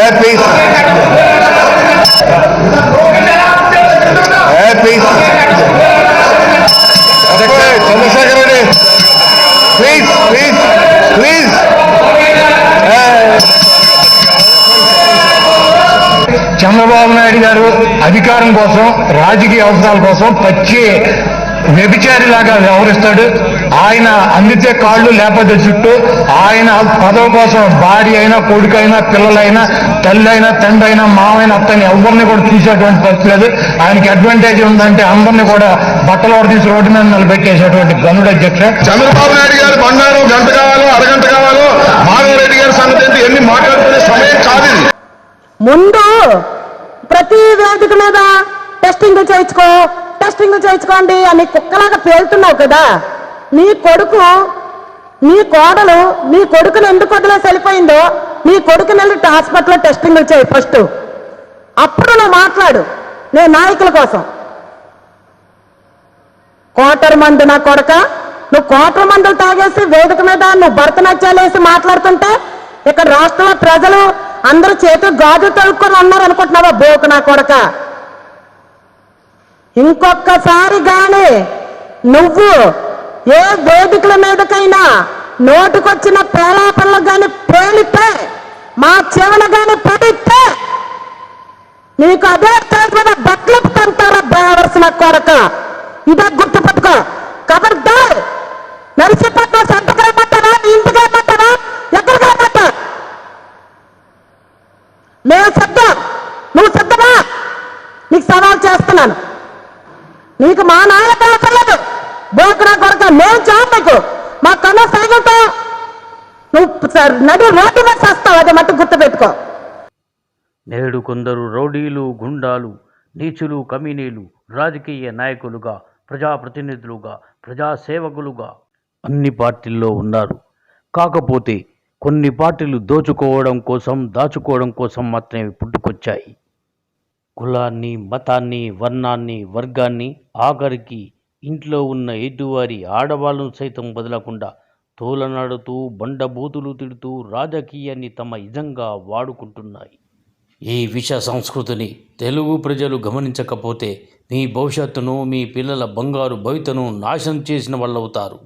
A please Chandrasekhar Reddy please please please Chandrababu Naidu garu అధికారం కోసం రాజకీయ అవసరాల కోసం పచ్చి వ్యభిచారిలాగా వ్యవహరిస్తాడు. ఆయన అందితే కాళ్ళు లేకపోతే చుట్టూ ఆయన పదవి కోసం భార్య అయినా కొడుకు అయినా పిల్లలైనా తల్లి అయినా తండ్రి అయినా మావైనా అత్తని ఎవరిని కూడా తీసేటువంటి పరిస్థితి లేదు. ఆయనకి అడ్వాంటేజ్ ఉందంటే అందరినీ కూడా బట్టలు తీసి రోడ్డు మీద నిలబెట్టేసేటువంటి గనుడు అధ్యక్ష. చంద్రబాబు నాయుడు గారు బంగారం గంట కావాలో అరగంట కావాలో మాధవరెడ్డి గారి సంగతి ఎన్ని మాట్లాడుకునే సమయం కాదు ముందు ప్రతి వేదిక మీద టెస్టింగ్ చేయించుకో టెస్టింగ్ చేయించుకోండి అని కుక్కలాగా పేలుతున్నావు కదా. నీ కొడుకు నీ కోడలు నీ కొడుకుని ఎందుకు వదిలేసి వెళ్ళిపోయిందో నీ కొడుకుని వెళ్ళి హాస్పిటల్లో టెస్టింగ్ వచ్చాయి ఫస్ట్. అప్పుడు నువ్వు మాట్లాడు. నేను నాయకుల కోసం. కోటర్ మందు నా కొడక. నువ్వు కోటర్ మందులు తాగేసి వేదిక మీద నువ్వు భరతనాట్యాలు వేసి మాట్లాడుతుంటే ఇక్కడ రాష్ట్రంలో ప్రజలు అందరూ చేతులు గాజు తలుపుకొని ఉన్నారు అనుకుంటున్నావా బోకు నా కొడక? ఇంకొకసారి కానీ నువ్వు ఏ వేదికల మీదకైనా నోటుకొచ్చిన పేలాపల్ల గాని పేలితే మా చెవన గాని పడితే నీకు అదే స్టేజ్ మీద బట్టలు తంటారా బేవర్సిన కొడక ఇదే గుర్తుపెట్టుకో. కబర్దా నరిసిపట్నం సంతకం ఏమంటారా ఇంటికి ఏమంటారా ఎక్కడికి ఏమంటా నేను సిద్ధం. నువ్వు సిద్ధమా? నీకు సవాల్ చేస్తున్నాను. నీకు మా నాయక అవసరం లేదు బోకరా కొరక మా కన్న సైగంతో నువ్వు నడు రోడ్డు చేస్తావు అది మట్టు గుర్తుపెట్టుకో నేడు కొందరు రౌడీలు గుండాలు నీచులు కమీనీలు రాజకీయ నాయకులుగా ప్రజాప్రతినిధులుగా ప్రజాసేవకులుగా అన్ని పార్టీల్లో ఉన్నారు. కాకపోతే కొన్ని పార్టీలు దోచుకోవడం కోసం దాచుకోవడం కోసం మాత్రమే పుట్టుకొచ్చాయి. కులాన్ని మతాన్ని వర్ణాన్ని వర్గాన్ని ఆఖరికి ఇంట్లో ఉన్న ఎదువారి ఆడవాళ్ళను సైతం వదలకుండా తోలనాడుతూ బండబూతులు తిడుతూ రాజకీయాన్ని తమ ఇజంగా వాడుకుంటున్నాయి. ఈ విష సంస్కృతిని తెలుగు ప్రజలు గమనించకపోతే మీ భవిష్యత్తును మీ పిల్లల బంగారు భవితను నాశనం చేసిన వాళ్ళవుతారు.